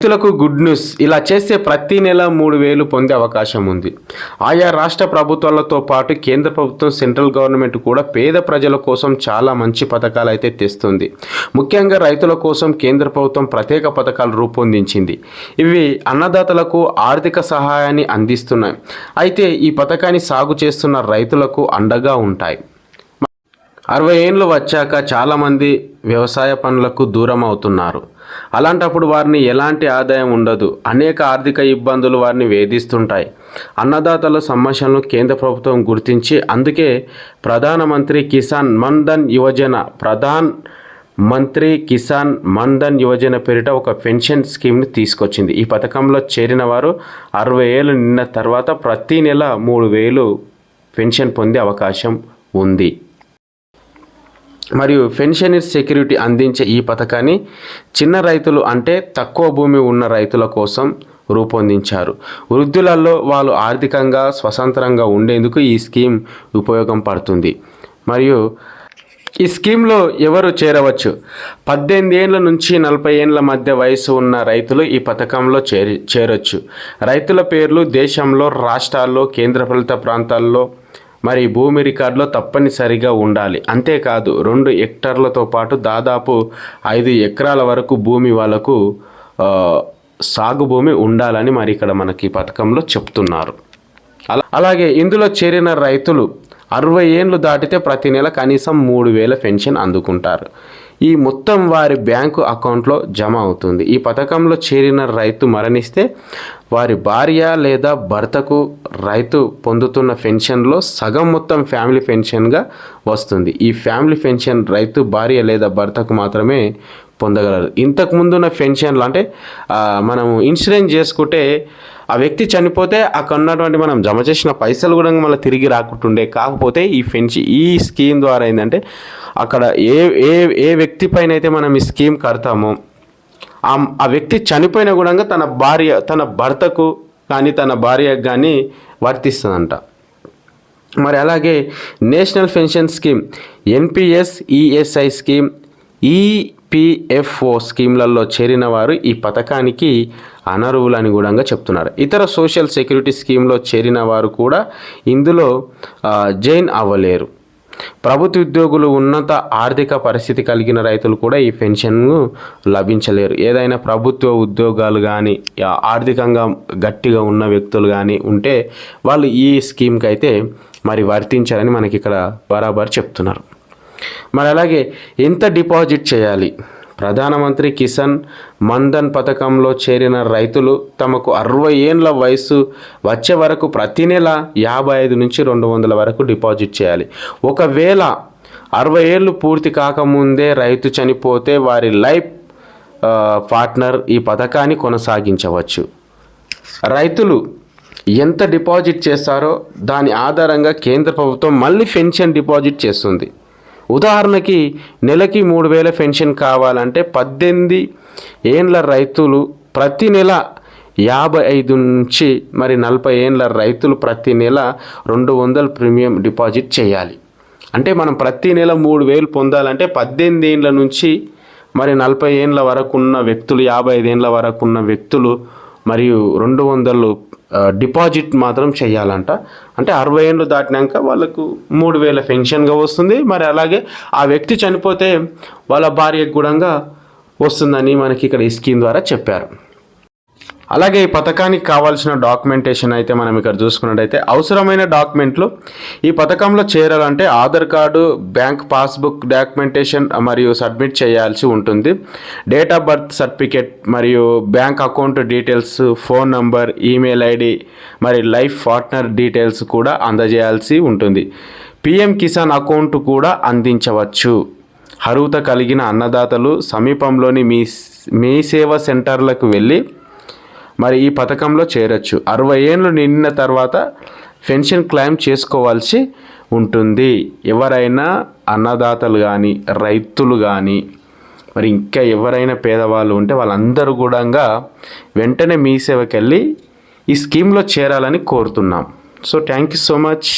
రైతులకు good news ఇలా చేస్తే ప్రతి నెల మూడు వేలు పొందే అవకాశం ఉంది. ఆయా రాష్ట్ర ప్రభుత్వాలతో పాటు కేంద్ర ప్రభుత్వం సెంట్రల్ గవర్నమెంట్ కూడా పేద ప్రజల కోసం చాలా మంచి పథకాలు అయితే తెస్తుంది. ముఖ్యంగా రైతుల కోసం కేంద్ర ప్రభుత్వం ప్రత్యేక పథకాలు రూపొందించింది. ఇవి అన్నదాతలకు ఆర్థిక సహాయాన్ని అందిస్తున్నాయి. అయితే ఈ పథకాన్ని సాగు చేస్తున్న రైతులకు అండగా ఉంటాయి. అరవై ఏళ్ళు వచ్చాక చాలామంది వ్యవసాయ పనులకు దూరం అవుతున్నారు. అలాంటప్పుడు వారిని ఎలాంటి ఆదాయం ఉండదు. అనేక ఆర్థిక ఇబ్బందులు వారిని వేధిస్తుంటాయి. అన్నదాతల సమస్యలను కేంద్ర ప్రభుత్వం గుర్తించి అందుకే ప్రధానమంత్రి కిసాన్ మన్ ధన్ యువజన ప్రధాన్ మంత్రి కిసాన్ మన్ధన్ యువజన పేరిట ఒక పెన్షన్ స్కీమ్ని తీసుకొచ్చింది. ఈ పథకంలో చేరిన వారు అరవై ఏళ్ళు నిన్న తర్వాత ప్రతి నెల మూడు వేలు పెన్షన్ పొందే అవకాశం ఉంది. మరియు పెన్షనర్ సెక్యూరిటీ అందించే ఈ పథకాన్ని చిన్న రైతులు అంటే తక్కువ భూమి ఉన్న రైతుల కోసం రూపొందించారు. వృద్ధులలో వాళ్ళు ఆర్థికంగా స్వతంత్రంగా ఉండేందుకు ఈ స్కీమ్ ఉపయోగం పడుతుంది. మరియు ఈ స్కీమ్లో ఎవరు చేరవచ్చు? పద్దెనిమిది ఏళ్ళ నుంచి నలభై ఏళ్ళ మధ్య వయసు ఉన్న రైతులు ఈ పథకంలో చేరి చేరొచ్చు. రైతుల పేర్లు దేశంలో రాష్ట్రాల్లో కేంద్రపాలిత ప్రాంతాల్లో మరి భూమి రికార్డులో తప్పనిసరిగా ఉండాలి. అంతేకాదు రెండు హెక్టార్లతో పాటు దాదాపు ఐదు ఎకరాల వరకు భూమి వాళ్ళకు సాగు భూమి ఉండాలని మరి ఇక్కడ మనకి ఈ పథకంలో చెప్తున్నారు. అలా అలాగే ఇందులో చేరిన రైతులు అరవై ఏళ్ళు దాటితే ప్రతి నెల కనీసం మూడు వేల పెన్షన్ అందుకుంటారు. ఈ మొత్తం వారి బ్యాంకు అకౌంట్లో జమ అవుతుంది. ఈ పథకంలో చేరిన రైతు మరణిస్తే వారి భార్య లేదా భర్తకు రైతు పొందుతున్న పెన్షన్లో సగం మొత్తం ఫ్యామిలీ పెన్షన్గా వస్తుంది. ఈ ఫ్యామిలీ పెన్షన్ రైతు భార్య లేదా భర్తకు మాత్రమే పొందగలరు. ఇంతకు ముందున్న పెన్షన్లు అంటే మనము ఇన్సూరెన్స్ చేసుకుంటే ఆ వ్యక్తి చనిపోతే అక్కడ ఉన్నటువంటి మనం జమ చేసిన పైసలు కూడా మళ్ళీ తిరిగి రాకుంటుండే. కాకపోతే ఈ పెన్షన్ ఈ స్కీమ్ ద్వారా ఏంటంటే అక్కడ ఏ ఏ ఏ వ్యక్తి పైన అయితే మనం ఈ స్కీమ్ కడతామో ఆ ఆ వ్యక్తి చనిపోయిన కూడా తన భార్య తన భర్తకు కానీ తన భార్యకు కానీ వర్తిస్తుందంట. మరి అలాగే national pension scheme NPS ESI scheme EPFO స్కీమ్లలో చేరిన వారు ఈ పథకానికి అనర్హులని కూడా చెప్తున్నారు. ఇతర సోషల్ సెక్యూరిటీ స్కీమ్లో చేరిన వారు కూడా ఇందులో జైన్ అవ్వలేరు. ప్రభుత్వ ఉద్యోగులు ఉన్నత ఆర్థిక పరిస్థితి కలిగిన రైతులు కూడా ఈ పెన్షన్ను లభించలేరు. ఏదైనా ప్రభుత్వ ఉద్యోగాలు కానీ ఆర్థికంగా గట్టిగా ఉన్న వ్యక్తులు కానీ ఉంటే వాళ్ళు ఈ స్కీమ్కి అయితే మరి వర్తించారని మనకి ఇక్కడ బరాబర్ చెప్తున్నారు. మరి అలాగే ఎంత డిపాజిట్ చేయాలి? ప్రధానమంత్రి కిసాన్ మన్ధన్ పథకంలో చేరిన రైతులు తమకు అరవై ఏండ్ల వయసు వచ్చే వరకు ప్రతి నెల యాభై ఐదు నుంచి రెండు వందల వరకు డిపాజిట్ చేయాలి. ఒకవేళ అరవై ఏళ్ళు పూర్తి కాకముందే రైతు చనిపోతే వారి లైఫ్ పార్ట్నర్ ఈ పథకాన్ని కొనసాగించవచ్చు. రైతులు ఎంత డిపాజిట్ చేస్తారో దాని ఆధారంగా కేంద్ర ప్రభుత్వం మళ్ళీ పెన్షన్ డిపాజిట్ చేస్తుంది. ఉదాహరణకి నెలకి మూడు వేల పెన్షన్ కావాలంటే పద్దెనిమిది ఏండ్ల రైతులు ప్రతి నెల యాభై ఐదు నుంచి మరి నలభై ఏండ్ల రైతులు ప్రతి నెల రెండు వందల ప్రీమియం డిపాజిట్ చేయాలి. అంటే మనం ప్రతి నెల మూడు వేలు పొందాలంటే పద్దెనిమిది ఏండ్ల నుంచి మరి నలభై ఏండ్ల వరకు ఉన్న వ్యక్తులు యాభై ఐదు ఏండ్ల వరకు ఉన్న వ్యక్తులు మరియు రెండు వందలు డిపాజిట్ మాత్రం చేయాలంట అంటే అరవై ఏళ్ళు దాటినాక వాళ్ళకు మూడు వేల పెన్షన్గా వస్తుంది. మరి అలాగే ఆ వ్యక్తి చనిపోతే వాళ్ళ భార్యకు కూడా వస్తుందని మనకి ఇక్కడ ఈ స్కీమ్ ద్వారా చెప్పారు. అలాగే ఈ పథకానికి కావాల్సిన డాక్యుమెంటేషన్ అయితే మనం ఇక్కడ చూసుకున్నట్టయితే అవసరమైన డాక్యుమెంట్లు ఈ పథకంలో చేరాలంటే Aadhaar card bank passbook documentation మరియు సబ్మిట్ చేయాల్సి ఉంటుంది. డేట్ ఆఫ్ బర్త్ సర్టిఫికేట్ మరియు bank account details phone number email ID మరి లైఫ్ పార్ట్నర్ డీటెయిల్స్ కూడా అందజేయాల్సి ఉంటుంది. పిఎం కిసాన్ అకౌంట్ కూడా అందించవచ్చు. అర్హత కలిగిన అన్నదాతలు సమీపంలోని మీ మీ సేవా సెంటర్లకు వెళ్ళి మరి ఈ పథకంలో చేరొచ్చు. అరవై ఏళ్ళు నిండిన తర్వాత పెన్షన్ క్లెయిమ్ చేసుకోవాల్సి ఉంటుంది. ఎవరైనా అన్నదాతలు కానీ రైతులు కానీ మరి ఇంకా ఎవరైనా పేదవాళ్ళు ఉంటే వాళ్ళందరూ కూడా వెంటనే మీ సేవకి వెళ్ళి ఈ స్కీమ్లో చేరాలని కోరుతున్నాం. So thank you so much.